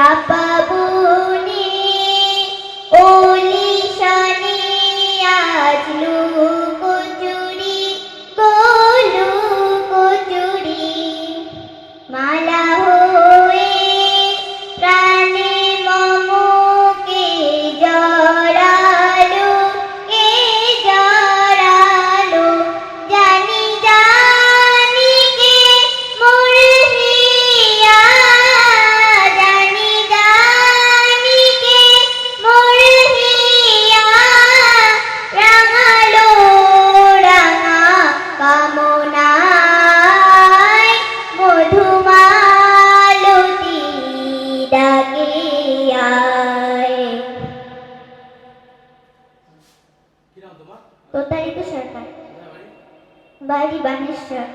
siapa? প্রতারিত সরকার। বাড়ি বানেশ্বর।